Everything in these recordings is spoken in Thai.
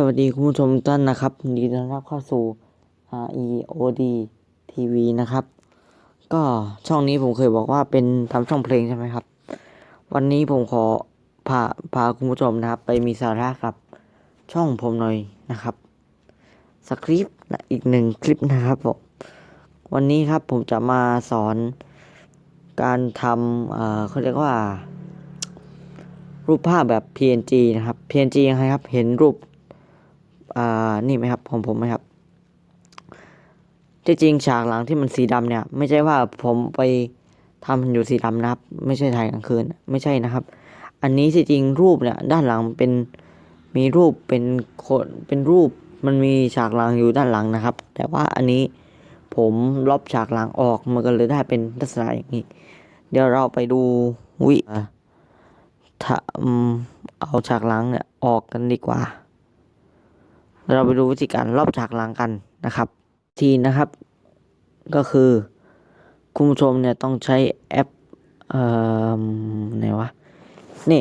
สวัสดีคุณผู้ชมท่านนะครับยินดีต้อนรับเข้าสู่ REOD TV นะครับ ก็ช่องนี้ผมเคยบอกว่าเป็นทำช่องเพลงใช่ไหมครับ วันนี้ผมขอพาพาคุณผู้ชมนะครับ ไปมีสาระกับช่องผมหน่อยนะครับสคริปต์และอีกหนึ่งคลิปนะครับผมวันนี้ครับผมจะมาสอนการทำเอ่อเขาเรียกว่า รูปภาพแบบ PNG นะครับ PNG ยังไงครับ เห็นรูป อ่านี่ไหมครับของผมไหมครับที่จริงฉากหลังที่มันสีดำเนี่ย ไม่ใช่ว่าผมไปทำอยู่สีดำนะครับ ไม่ใช่ถ่ายกลางคืน ไม่ใช่นะครับ อันนี้ที่จริงรูปเนี่ย ด้านหลังเป็นมีรูปเป็นคนเป็นรูปมันมีฉากหลังอยู่ด้านหลังนะครับ แต่ว่าอันนี้ผมลบฉากหลังออกมันก็เลยได้เป็นลักษณะอย่างนี้ เดี๋ยวเราไปดูวิทำเอาฉากหลังเนี่ยออกกันดีกว่า เราไปดูวิธีการลอบฉากหลังกันนะครับ ทีนะครับ ก็คือคุณผู้ชมเนี่ยต้องใช้แอปเอ่อไหนวะ นี่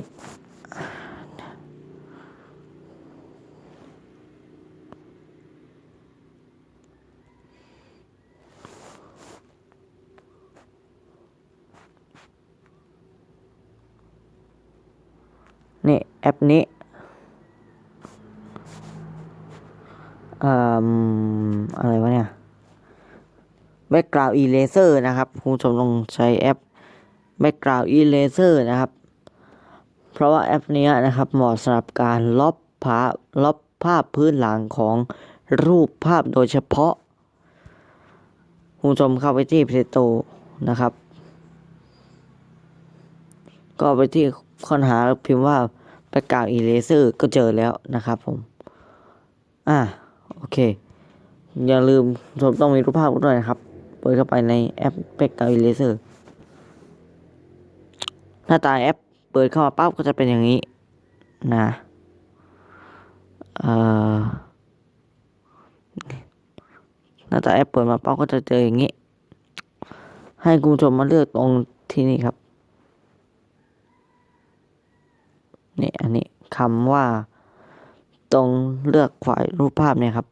นี่ แอปนี้ เอ่ออะไรวะเนี่ย background eraser นะครับคุณผู้ชมลองใช้แอป background eraser นะครับ เพราะว่าแอปนี้นะครับเหมาะสำหรับการลบภาพลบภาพพื้นหลังของรูปภาพโดยเฉพาะคุณผู้ชมเข้าไปที่ Play Store นะครับ ก็ไปที่ค้นหาพิมพ์ว่า background eraser ก็เจอแล้วนะครับผม อ่าโอเค อย่าลืมชมต้องมีรูปภาพด้วยนะครับ ดเข้าไปในแอป background eraser หน้าตาแอปเปิดเข้ามาปั๊บก็จะเป็นอย่างนี้นะเอ่อหน้าตาแอปเปิดมาปั๊บก็จะเจออย่างนี้ ให้คุณผู้ชมมาเลือกตรงที่นี่ครับนี่อันนี้คำว่า ตรงเลือกฝ่ายรูปภาพเนี่ยครับ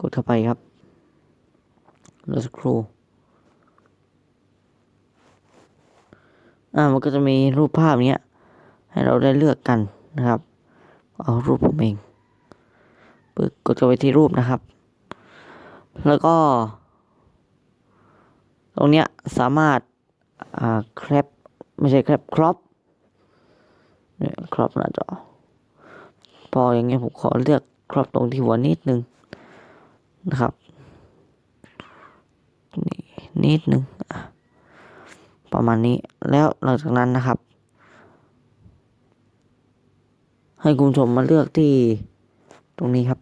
กดเข้าไปครับ รอสักครู่อ่ามันก็จะมีรูปภาพเนี้ย ให้เราได้เลือกกันนะครับ เอารูปผมเองปึ๊กกดเข้าไปที่รูปนะครับ แล้วก็ ตรงเนี้ยสามารถอ่าแคปไม่ใช่แคปครอปเนี่ยครอปหน้าจอพออย่างเงี้ยผมขอเลือกครอบตรงที่หัวนิดนึงนะครับ นี่นิดนึงอะประมาณนี้แล้วหลังจากนั้นนะครับ ให้คุณผู้ชมมาเลือกที่ตรงนี้ครับ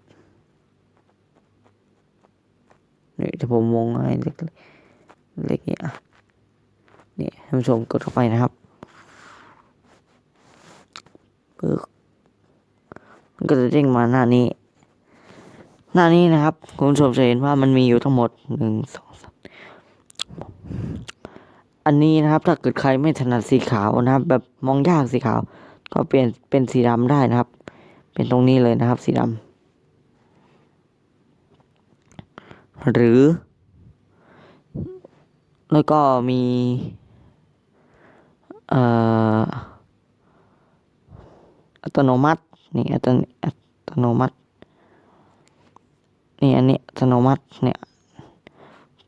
นี่จะผมวงให้เล็กเล็กเนี่ยนี่ท่านผู้ชมกดเข้าไปนะครับปึ๊กมันก็จะเด้งมาหน้านี้ หน้านี้นะครับ คุณผู้ชมจะเห็นว่ามันมีอยู่ทั้งหมดหนึ่งสองสามอันนี้นะครับ ถ้าเกิดใครไม่ถนัดสีขาวนะครับ แบบมองยากสีขาว ก็เปลี่ยนเป็นสีดำได้นะครับ เป็นตรงนี้เลยนะครับ สีดำหรือ แล้วก็มีเอ่ออัตโนมัตินี่อัตโนอัตโนมัติ นี่อันนี้อัตโนมัติเนี่ย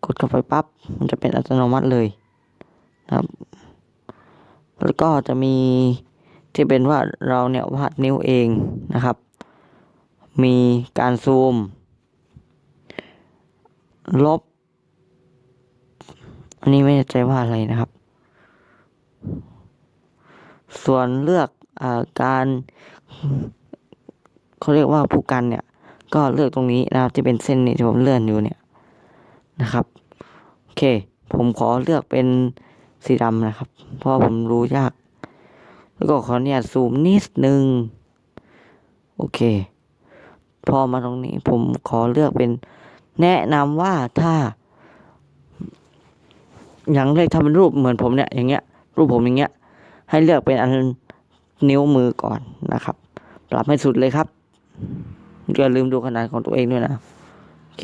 กดเข้าไปปั๊บมันจะเป็นอัตโนมัติเลยนะครับ แล้วก็จะมีที่เป็นว่าเราเนี่ยวาดนิ้วเองนะครับ มีการซูม ลบ อันนี้ไม่แน่ใจว่าอะไรนะครับ ส่วนเลือกอการเขาเรียกว่าผู้กันเนี่ย ก็เลือกตรงนี้นะครับที่เป็นเส้นนี้ที่ผมเลื่อนอยู่เนี่ยนะครับโอเค ผมขอเลือกเป็นสีดำนะครับ เพราะผมรู้ยาก แล้วก็ขอเนี่ยซูมนิดนึงโอเค พอมาตรงนี้ผมขอเลือกเป็นแนะนำว่าถ้า อย่างแรกทำเป็นรูปเหมือนผมเนี่ยอย่างเงี้ย รูปผมอย่างเงี้ย ให้เลือกเป็นอันนิ้วมือก่อนนะครับ ปรับให้สุดเลยครับ อย่าลืมดูขนาดของตัวเองด้วยนะ โอเค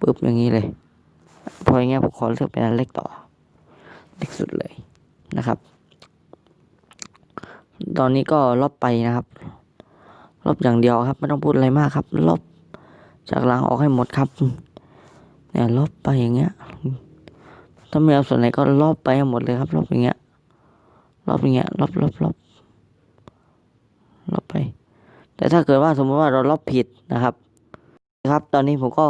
ปึ๊บอย่างนี้เลย พออย่างเงี้ยผมขอเลือกเป็นอันเล็กต่อ เล็กสุดเลยนะครับ ตอนนี้ก็ลบไปนะครับ ลบอย่างเดียวครับ ไม่ต้องพูดอะไรมากครับ ลบจากหลังออกให้หมดครับเนี่ยลบไปอย่างเงี้ย ถ้าไม่เอาส่วนไหนก็ลบไปให้หมดเลยครับ ลบอย่างเงี้ย ลบอย่างเงี้ย ลบลบลบลบไป แต่ถ้าเกิดว่าสมมติว่าเราล็อบผิดนะครับครับ ตอนนี้ผมก็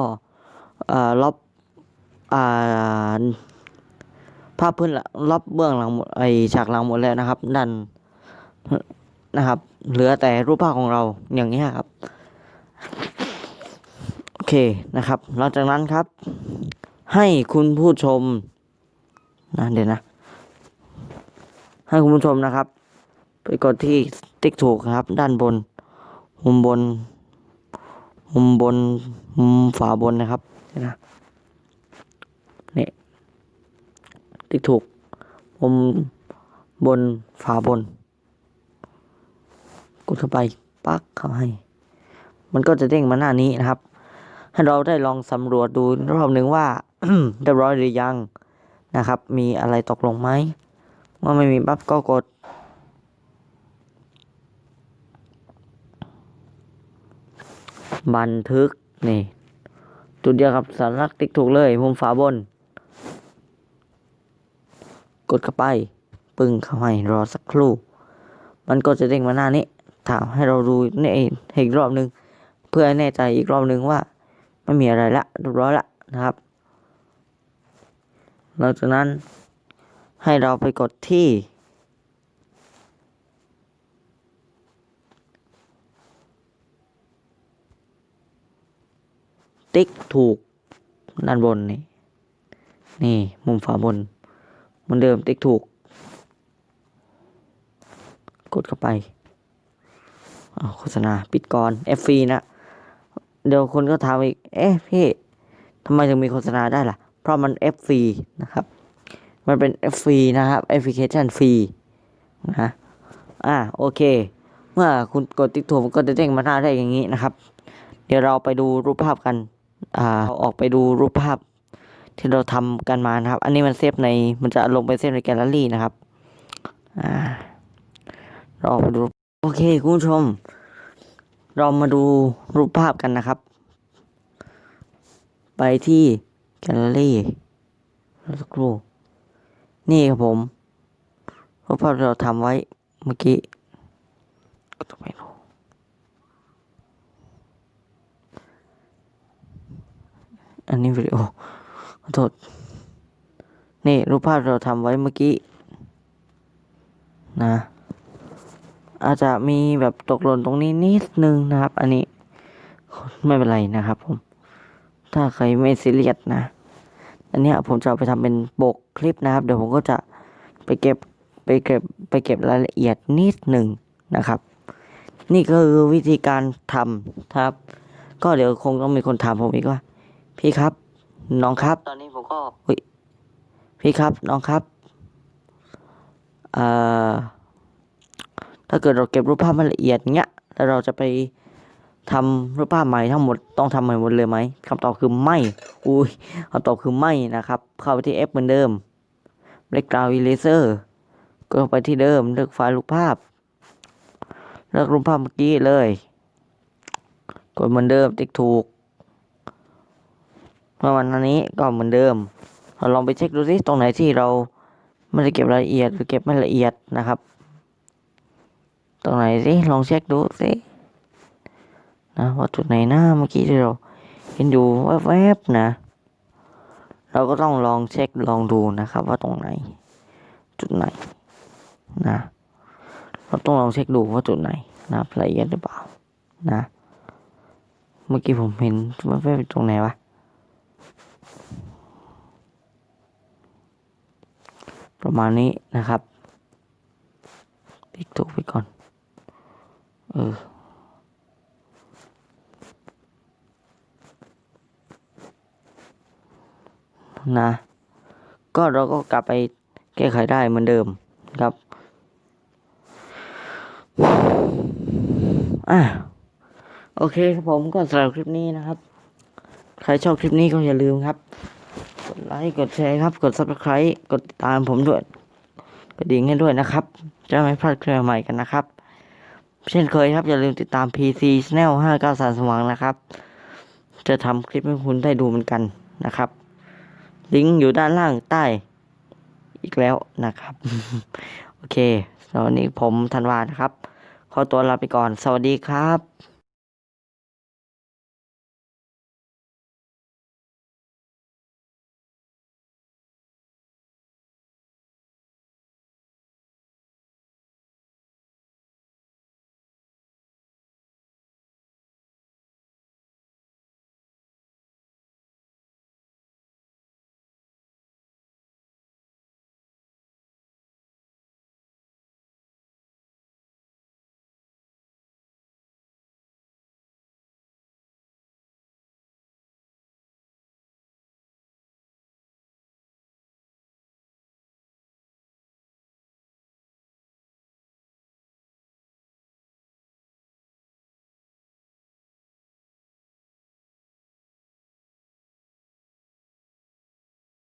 ลบอ่าภาพพื้นลังลบเบื้องหลังหมดไอฉากหลังหมดแล้วนะครับด้านนะครับ เหลือแต่รูปภาพของเราอย่างนี้ครับโอเคนะครับ หลังจากนั้นครับ ให้คุณผู้ชมนะเดี๋ยวนะ ให้คุณผู้ชมนะครับ ไปกดที่ติ๊กถูกครับ ด้านบน มุมบน มุมบน มุมฝาบนนะครับเดี๋ยวนะนี่ติ๊กถูก มุมบนฝาบน กดเข้าไป ปักเข้าให้ มันก็จะเด้งมาหน้านี้นะครับ ให้เราได้ลองสำรวจดูรอบหนึ่งว่าเรียบร้อยหรือยังนะครับ มีอะไรตกลงไหมเมื่อไม่มีปั๊บก็กด บันทึก นี่ จุดเดียวกับสัญลักติ๊กถูกเลยมุมฝาบน กดเข้าไป ปึ้งเข้าให้รอสักครู่ มันก็จะเด้งมาหน้านี้ ถามให้เราดูนี่เองอีกรอบหนึ่งเพื่อให้แน่ใจอีกรอบหนึ่งว่า ไม่มีอะไรละเรียบร้อยละนะครับ หลังจากนั้นให้เราไปกดที่ ติ๊กถูกด้านบนนี่นี่มุมฝาบนเหมือนเดิมติ๊กถูก กดเข้าไปอ้าโฆษณาปิดก่อนเอฟฟรีนะ เดี๋ยวคนก็ถามอีก เอ๊ะพี่ทำไมถึงมีโฆษณาได้ล่ะ เพราะมันเอฟฟรีนะครับ มันเป็นเอฟฟรีนะครับแอปพลิเคชันฟรีนะอ่าโอเค เมื่อคุณกดติ๊กถูกก็จะเด้งมาหน้าได้อย่างนี้นะครับ เดี๋ยวเราไปดูรูปภาพกัน อ่าออกไปดูรูปภาพที่เราทำกันมานะครับ อันนี้มันเซฟในมันจะลงไปเซฟในแกลเลอรี่นะครับ อ่า เราออกไปดู โอเคคุณผู้ชม เรามาดูรูปภาพกันนะครับ ไปที่แกลเลอรี่รอสักครู่นี่ครับผมรูปภาพที่เราทำไว้เมื่อกี้ก็ต้องไปดู อันนี้วิดีโอขอโทษ นี่รูปภาพเราทำไว้เมื่อกี้ นะ อาจจะมีแบบตกหล่นตรงนี้นิดนึงนะครับ อันนี้ ไม่เป็นไรนะครับผม ถ้าใครไม่ซีเรียสนะ อันนี้ผมจะเอาไปทำเป็นปกคลิปนะครับ เดี๋ยวผมก็จะไปเก็บไปเก็บไปเก็บรายละเอียดนิดหนึ่งนะครับ นี่ก็คือวิธีการทำครับ ก็เดี๋ยวคงต้องมีคนถามผมอีกว่า พี่ครับ น้องครับ ตอนนี้ผมก็เฮ้ยพี่ครับ น้องครับเอ่อถ้าเกิดเราเก็บรูปภาพมาละเอียดเงี้ยแล้วเราจะไปทำรูปภาพใหม่ทั้งหมดต้องทำใหม่หมดเลยไหมคำตอบคือไม่อุ้ยคำตอบคือไม่นะครับ เข้าไปที่ F เหมือนเดิม Background Eraser ก็ไปที่เดิมเลือกไฟล์รูปภาพ เลือกรูปภาพเมื่อกี้เลย กดเหมือนเดิมติ๊กถูก เมื่อวันนี้ก็เหมือนเดิม เราลองไปเช็คดูสิตรงไหนที่เราไม่ได้เก็บรายละเอียดหรือเก็บไม่ละเอียดนะครับ ตรงไหนสิลองเช็คดูสินะว่าจุดไหนนะเมื่อกี้ที่เราเห็นอยู่แวบๆนะ เราก็ต้องลองเช็คลองดูนะครับ ว่าตรงไหน จุดไหนนะเราต้องลองเช็คดูว่าจุดไหนนะละเอียดหรือเปล่านะ เมื่อกี้ผมเห็นว่าแวบๆตรงไหนวะ ประมาณนี้นะครับติ๊กถูกไปก่อน เออนะ ก็เราก็กลับไปแก้ไขได้เหมือนเดิมครับ อะโอเคครับผมก็สำหรับคลิปนี้นะครับ ใครชอบคลิปนี้ก็อย่าลืมครับ ไลค์กดแชร์ครับ กด subscribe กดติดตามผมด้วยกดดิ่งให้ด้วยนะครับ จะไม่พลาดคลิปใหม่กันนะครับ เช่นเคยครับ อย่าลืมติดตาม PC Channel 593สว่างนะครับ จะทำคลิปให้คุณได้ดูเหมือนกันนะครับ ลิงก์อยู่ด้านล่างใต้ อีกแล้วนะครับ โอเคสำหรับวันนี้ผมธันวานะครับ ขอตัวลาไปก่อน สวัสดีครับ